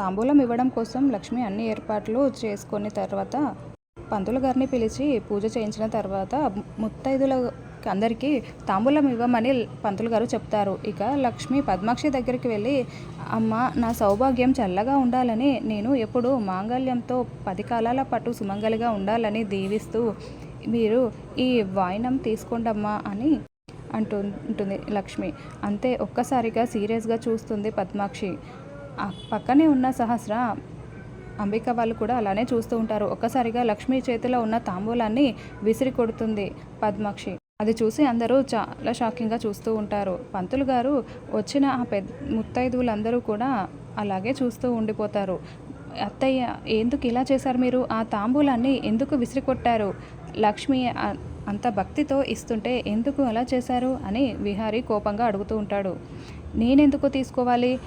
తాంబూలం ఇవ్వడం కోసం లక్ష్మి అన్ని ఏర్పాట్లు చేసుకున్న తర్వాత పంతులు గారిని పిలిచి పూజ చేయించిన తర్వాత ముత్తైదుల అందరికీ తాంబూలం ఇవ్వమని పంతులు గారు చెప్తారు. ఇక లక్ష్మి పద్మాక్షి దగ్గరికి వెళ్ళి అమ్మ నా సౌభాగ్యం చల్లగా ఉండాలని నేను ఎప్పుడు మాంగళ్యంతో పది కాలాల పాటు సుమంగలిగా ఉండాలని దీవిస్తూ మీరు ఈ వాయినం తీసుకోండమ్మా అని అంటుంటుంది లక్ష్మి. అంతే ఒక్కసారిగా సీరియస్గా చూస్తుంది పద్మాక్షి. పక్కనే ఉన్న సహస్ర అంబిక వాళ్ళు కూడా అలానే చూస్తూ ఉంటారు. ఒక్కసారిగా లక్ష్మి చేతిలో ఉన్న తాంబూలాన్ని విసిరి కొడుతుంది పద్మాక్షి. అది చూసి అందరూ చాలా షాకింగ్గా చూస్తూ ఉంటారు. పంతులు గారు వచ్చిన ఆ పెద్ద ముత్తైదువులందరూ కూడా అలాగే చూస్తూ ఉండిపోతారు. అత్తయ్య ఎందుకు ఇలా చేశారు మీరు? ఆ తాంబూలాన్ని ఎందుకు విసిరికొట్టారు లక్ష్మి అంత భక్తితో ఇస్తుంటే ఎందుకు అలా చేశారు? అని విహారీ కోపంగా అడుగుతూ ఉంటాడు. నేనెందుకు తీసుకోవాలి?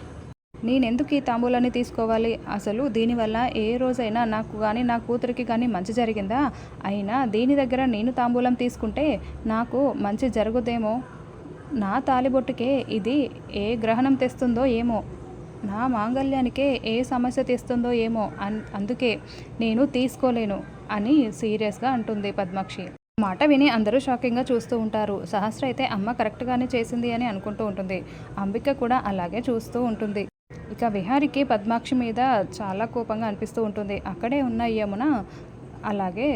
నేనెందుకు ఈ తాంబూలాన్ని తీసుకోవాలి? అసలు దీనివల్ల ఏ రోజైనా నాకు కానీ నా కూతురికి కానీ మంచి జరిగిందా? అయినా దీని దగ్గర నేను తాంబూలం తీసుకుంటే నాకు మంచి జరుగుదేమో? నా తాలిబొట్టుకే ఇది ఏ గ్రహణం తెస్తుందో ఏమో? నా మాంగళ్యానికే ఏ సమస్య తెస్తుందో ఏమో? అన్ అందుకే నేను తీసుకోలేను అని సీరియస్గా అంటుంది పద్మాక్షి. మాట విని అందరూ షాకింగ్గా చూస్తూ ఉంటారు. సహస్ర అయితే అమ్మ కరెక్ట్గానే చేసింది అని అనుకుంటూ ఉంటుంది. అంబిక కూడా అలాగే చూస్తూ ఉంటుంది. ఇక విహారికి పద్మాక్షి మీద చాలా కోపంగా అనిపిస్తూ ఉంటుంది. అక్కడే ఉన్న యమున అలాగే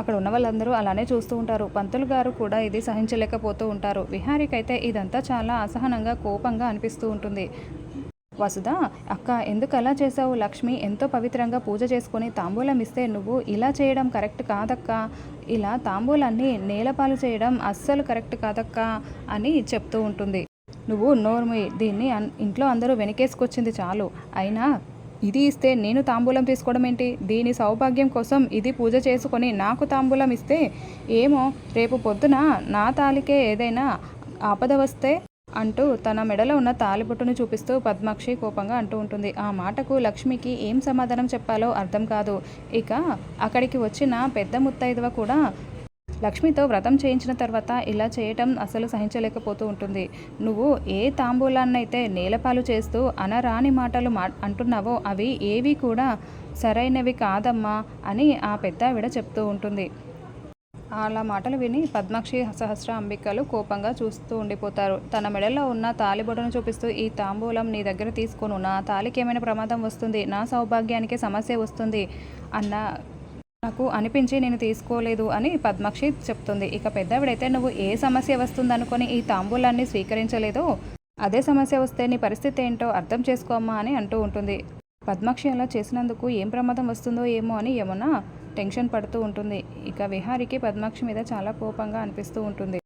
అక్కడ ఉన్న వాళ్ళందరూ అలానే చూస్తూ ఉంటారు. పంతులు గారు కూడా ఇది సహించలేకపోతూ ఉంటారు. విహారికైతే ఇదంతా చాలా అసహనంగా కోపంగా అనిపిస్తూ ఉంటుంది. వసుధ అక్క ఎందుకు అలా చేసావు లక్ష్మి? ఎంతో పవిత్రంగా పూజ చేసుకుని తాంబూలం ఇస్తే నువ్వు ఇలా చేయడం కరెక్ట్ కాదక్క. ఇలా తాంబూలాన్ని నేలపాలు చేయడం అస్సలు కరెక్ట్ కాదక్క అని చెప్తూ ఉంటుంది. నువ్వు నోర్మి దీన్ని అన్- ఇంట్లో అందరూ వెనకేసుకొచ్చింది చాలు. అయినా ఇది ఇస్తే నేను తాంబూలం తీసుకోవడం ఏంటి? దీని సౌభాగ్యం కోసం ఇది పూజ చేసుకొని నాకు తాంబూలం ఇస్తే ఏమో? రేపు పొద్దున నా తాలికే ఏదైనా ఆపద వస్తే? అంటూ తన మెడలో ఉన్న తాలిబొట్టును చూపిస్తూ పద్మాక్షి కోపంగా అంటూ ఉంటుంది. ఆ మాటకు లక్ష్మికి ఏం సమాధానం చెప్పాలో అర్థం కాదు. ఇక అక్కడికి వచ్చిన పెద్ద ముత్తైదువ కూడా లక్ష్మితో వ్రతం చేయించిన తర్వాత ఇలా చేయటం అసలు సహించలేకపోతూ ఉంటుంది. నువ్వు ఏ తాంబూలాన్నైతే నేలపాలు చేస్తూ అనరాని మాటలు మా అంటున్నావో అవి ఏవి కూడా సరైనవి కాదమ్మా అని ఆ పెద్దావిడ చెప్తూ ఉంటుంది. అలా మాటలు విని పద్మాక్షి సహస్ర అంబికలు కోపంగా చూస్తూ ఉండిపోతారు. తన మెడలో ఉన్న తాలిబొటను చూపిస్తూ ఈ తాంబూలం నీ దగ్గర తీసుకోను. నా తాలికి ఏమైనా ప్రమాదం వస్తుంది. నా సౌభాగ్యానికి సమస్య వస్తుంది అన్న నాకు అనిపించి నేను తీసుకోలేదు అని పద్మాక్షి చెప్తుంది. ఇక పెద్దవిడైతే నువ్వు ఏ సమస్య వస్తుందనుకొని ఈ తాంబూలాన్ని స్వీకరించలేదో అదే సమస్య వస్తే నీ పరిస్థితి ఏంటో అర్థం చేసుకోమ్మా అని అంటూ ఉంటుంది. పద్మాక్షి అలా చేసినందుకు ఏం ప్రమాదం వస్తుందో ఏమో అని యమున టెన్షన్ పడుతూ ఉంటుంది. ఇక విహారికి పద్మాక్షి మీద చాలా కోపంగా అనిపిస్తూ ఉంటుంది.